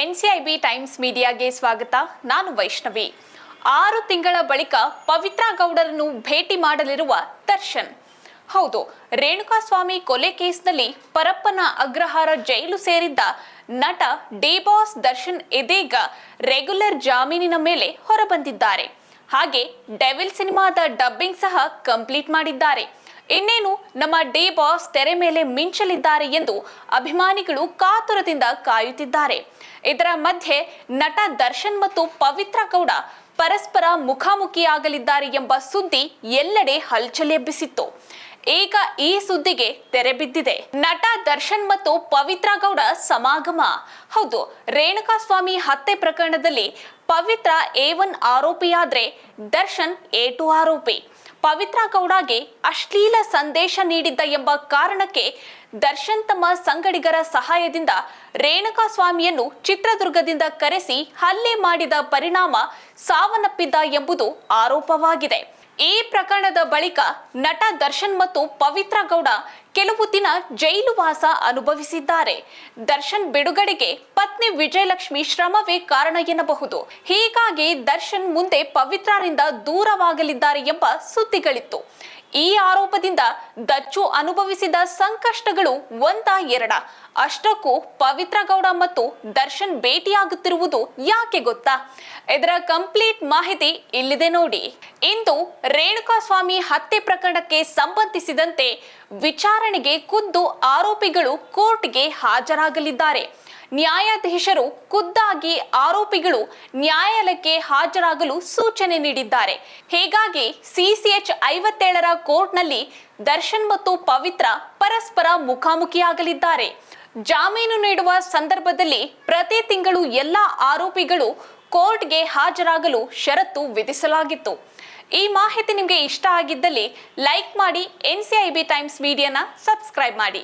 NCIB times ಮೀಡಿಯಾಗೆ ಸ್ವಾಗತ. ನಾನು ವೈಷ್ಣವಿ. ಆರು ತಿಂಗಳ ಬಳಿಕ ಪವಿತ್ರ ಗೌಡರನ್ನು ಭೇಟಿ ಮಾಡಲಿರುವ ದರ್ಶನ್. ಹೌದು, ರೇಣುಕಾಸ್ವಾಮಿ ಕೊಲೆ ಕೇಸ್ನಲ್ಲಿ ಪರಪ್ಪನ ಅಗ್ರಹಾರ ಜೈಲು ಸೇರಿದ್ದ ನಟ ಡೇಬಾಸ್ ದರ್ಶನ್ ಇದೀಗ ರೆಗ್ಯುಲರ್ ಜಾಮೀನಿನ ಮೇಲೆ ಹೊರಬಂದಿದ್ದಾರೆ. ಹಾಗೆ ಡೆವಿಲ್ ಸಿನಿಮಾದ ಡಬ್ಬಿಂಗ್ ಸಹ ಕಂಪ್ಲೀಟ್ ಮಾಡಿದ್ದಾರೆ. ಇನ್ನೇನು, ನಮ್ಮ ಡಿ ಬಾಸ್ ತೆರೆ ಮೇಲೆ ಮಿಂಚಲಿದ್ದಾರೆ ಎಂದು ಅಭಿಮಾನಿಗಳು ಕಾತುರದಿಂದ ಕಾಯುತ್ತಿದ್ದಾರೆ. ಇದರ ಮಧ್ಯೆ ನಟ ದರ್ಶನ್ ಮತ್ತು ಪವಿತ್ರ ಗೌಡ ಪರಸ್ಪರ ಮುಖಾಮುಖಿಯಾಗಲಿದ್ದಾರೆ ಎಂಬ ಸುದ್ದಿ ಎಲ್ಲೆಡೆ ಹಲ್ಚಲ್ ಎಬ್ಬಿಸಿತ್ತು. ಈಗ ಈ ಸುದ್ದಿಗೆ ತೆರೆ ಬಿದ್ದಿದೆ. ನಟ ದರ್ಶನ್ ಮತ್ತು ಪವಿತ್ರ ಗೌಡ ಸಮಾಗಮ. ಹೌದು ರೇಣುಕಾಸ್ವಾಮಿ ಹತ್ಯೆ ಪ್ರಕರಣದಲ್ಲಿ ಪವಿತ್ರ ಎ ಒನ್ ಆರೋಪಿಯಾದ್ರೆ ದರ್ಶನ್ ಎ ಟು ಆರೋಪಿ. ಪವಿತ್ರ ಗೌಡಗೆ ಅಶ್ಲೀಲ ಸಂದೇಶ ನೀಡಿದ್ದ ಎಂಬ ಕಾರಣಕ್ಕೆ ದರ್ಶನ್ ತಮ್ಮ ಸಂಗಡಿಗರ ಸಹಾಯದಿಂದ ರೇಣುಕಾ ಸ್ವಾಮಿಯನ್ನು ಚಿತ್ರದುರ್ಗದಿಂದ ಕರೆಸಿ ಹಲ್ಲೆ ಮಾಡಿದ ಪರಿಣಾಮ ಸಾವನ್ನಪ್ಪಿದ್ದ ಎಂಬುದು ಆರೋಪವಾಗಿದೆ. ಈ ಪ್ರಕರಣದ ಬಳಿಕ ನಟ ದರ್ಶನ್ ಮತ್ತು ಪವಿತ್ರ ಗೌಡ ಕೆಲವು ದಿನ ಜೈಲು ವಾಸ ಅನುಭವಿಸಿದ್ದಾರೆ. ದರ್ಶನ್ ಬಿಡುಗಡೆಗೆ ಪತ್ನಿ ವಿಜಯಲಕ್ಷ್ಮಿ ಶ್ರಮವೇ ಕಾರಣ ಎನ್ನಬಹುದು. ಹೀಗಾಗಿ ದರ್ಶನ್ ಮುಂದೆ ಪವಿತ್ರರಿಂದ ದೂರವಾಗಲಿದ್ದಾರೆ ಎಂಬ ಸುದ್ದಿಗಳಿತ್ತು. ಈ ಆರೋಪದಿಂದ ದಚ್ಚು ಅನುಭವಿಸಿದ ಸಂಕಷ್ಟಗಳು ಒಂದ ಎರಡ. ಅಷ್ಟಕ್ಕೂ ಪವಿತ್ರ ಗೌಡ ಮತ್ತು ದರ್ಶನ್ ಭೇಟಿಯಾಗುತ್ತಿರುವುದು ಯಾಕೆ ಗೊತ್ತಾ? ಇದರ ಕಂಪ್ಲೀಟ್ ಮಾಹಿತಿ ಇಲ್ಲಿದೆ ನೋಡಿ. ಇಂದು ರೇಣುಕಾಸ್ವಾಮಿ ಹತ್ಯೆ ಪ್ರಕರಣಕ್ಕೆ ಸಂಬಂಧಿಸಿದಂತೆ ವಿಚಾರಣೆಗೆ ಖುದ್ದು ಆರೋಪಿಗಳು ಕೋರ್ಟ್ಗೆ ಹಾಜರಾಗಲಿದ್ದಾರೆ. ನ್ಯಾಯಾಧೀಶರು ಖುದ್ದಾಗಿ ಆರೋಪಿಗಳು ನ್ಯಾಯಾಲಯಕ್ಕೆ ಹಾಜರಾಗಲು ಸೂಚನೆ ನೀಡಿದ್ದಾರೆ. ಹೀಗಾಗಿ ಸಿಸಿಎಚ್ ಐವತ್ತೇಳರ ಕೋರ್ಟ್ನಲ್ಲಿ ದರ್ಶನ್ ಮತ್ತು ಪವಿತ್ರ ಪರಸ್ಪರ ಮುಖಾಮುಖಿಯಾಗಲಿದ್ದಾರೆ. ಜಾಮೀನು ನೀಡುವ ಸಂದರ್ಭದಲ್ಲಿ ಪ್ರತಿ ತಿಂಗಳು ಎಲ್ಲ ಆರೋಪಿಗಳು ಕೋರ್ಟ್ಗೆ ಹಾಜರಾಗಲು ಷರತ್ತು ವಿಧಿಸಲಾಗಿತ್ತು. ಈ ಮಾಹಿತಿ ನಿಮಗೆ ಇಷ್ಟ ಆಗಿದ್ದಲ್ಲಿ ಲೈಕ್ ಮಾಡಿ, N C I B Times ಮೀಡಿಯಾನ subscribe ಮಾಡಿ.